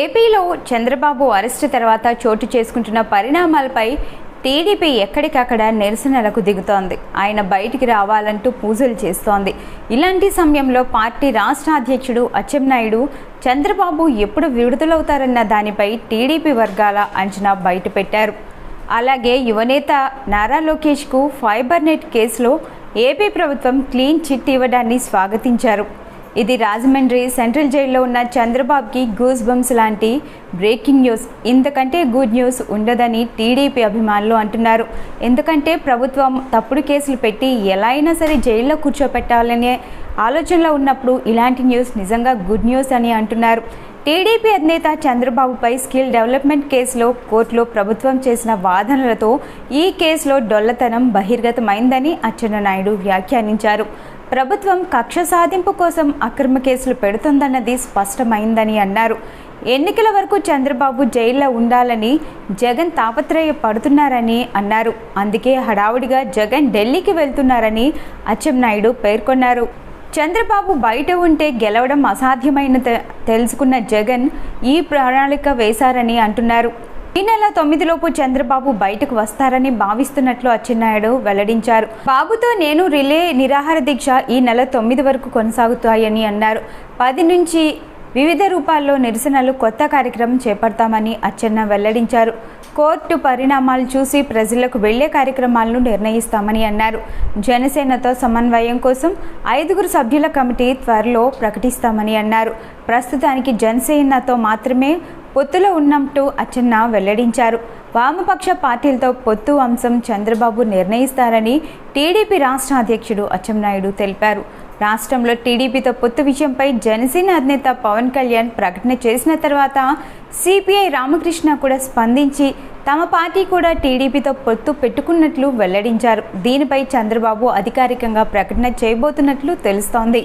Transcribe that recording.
ఏపీలో చంద్రబాబు అరెస్టు తర్వాత చోటు చేసుకుంటున్న పరిణామాలపై టీడీపీ ఎక్కడికక్కడ నిరసనలకు దిగుతోంది. ఆయన బయటికి రావాలంటూ పూజలు చేస్తోంది. ఇలాంటి సమయంలో పార్టీ రాష్ట్ర అధ్యక్షుడు అచ్చెన్నాయుడు చంద్రబాబు ఎప్పుడు విడుదలవుతారన్న దానిపై టీడీపీ వర్గాల అంచనా బయటపెట్టారు. అలాగే యువనేత నారా లోకేష్కు ఫైబర్ నెట్ కేసులో ఏపీ ప్రభుత్వం క్లీన్ చిట్ ఇవ్వడాన్ని స్వాగతించారు. ఇది రాజమండ్రి సెంట్రల్ జైల్లో ఉన్న చంద్రబాబుకి గూస్ బంప్స్ లాంటి బ్రేకింగ్ న్యూస్. ఇంతకంటే గుడ్ న్యూస్ ఉండదని టీడీపీ అభిమానులు అంటున్నారు. ఎందుకంటే ప్రభుత్వం తప్పుడు కేసులు పెట్టి ఎలా అయినా సరే జైల్లో కూర్చోపెట్టాలనే ఆలోచనలో ఉన్నప్పుడు ఇలాంటి న్యూస్ నిజంగా గుడ్ న్యూస్ అని అంటున్నారు. టీడీపీ అధినేత చంద్రబాబుపై స్కిల్ డెవలప్మెంట్ కేసులో కోర్టులో ప్రభుత్వం చేసిన వాదనలతో ఈ కేసులో డొల్లతనం బహిర్గతమైందని అచ్చెన్నాయుడు వ్యాఖ్యానించారు. ప్రభుత్వం కక్ష సాధింపు కోసం అక్రమ కేసులు పెడుతుందన్నది స్పష్టమైందని అన్నారు. ఎన్నికల వరకు చంద్రబాబు జైల్లో ఉండాలని జగన్ తాపత్రయ పడుతున్నారని అన్నారు. అందుకే హడావుడిగా జగన్ ఢిల్లీకి వెళ్తున్నారని అచ్చెన్నాయుడు పేర్కొన్నారు. చంద్రబాబు బయట ఉంటే గెలవడం అసాధ్యమైన తెలుసుకున్న జగన్ ఈ ప్రణాళిక వేశారని అంటున్నారు. ఈ నెల తొమ్మిదిలోపు చంద్రబాబు బయటకు వస్తారని భావిస్తున్నట్లు అచ్చెన్నాయుడు వెల్లడించారు. బాబుతో నేను రిలే నిరాహార దీక్ష ఈ నెల తొమ్మిది వరకు కొనసాగుతాయని అన్నారు. పది నుంచి వివిధ రూపాల్లో నిరసనలు కొత్త కార్యక్రమం చేపడతామని అచ్చెన్న వెల్లడించారు. కోర్టు పరిణామాలు చూసి ప్రజలకు వెళ్ళే కార్యక్రమాలను నిర్ణయిస్తామని అన్నారు. జనసేనతో సమన్వయం కోసం ఐదుగురు సభ్యుల కమిటీ త్వరలో ప్రకటిస్తామని అన్నారు. ప్రస్తుతానికి జనసేనతో మాత్రమే పొత్తులో ఉన్నట్టు అచ్చెన్న వెల్లడించారు. వామపక్ష పార్టీలతో పొత్తు అంశం చంద్రబాబు నిర్ణయిస్తారని టీడీపీ రాష్ట్ర అధ్యక్షుడు అచ్చెన్నాయుడు తెలిపారు. రాష్ట్రంలో టీడీపీతో పొత్తు విషయంపై జనసేన అధినేత పవన్ కళ్యాణ్ ప్రకటన చేసిన తర్వాత సిపిఐ రామకృష్ణ కూడా స్పందించి తమ పార్టీ కూడా టీడీపీతో పొత్తు పెట్టుకున్నట్లు వెల్లడించారు. దీనిపై చంద్రబాబు అధికారికంగా ప్రకటన చేయబోతున్నట్లు తెలుస్తోంది.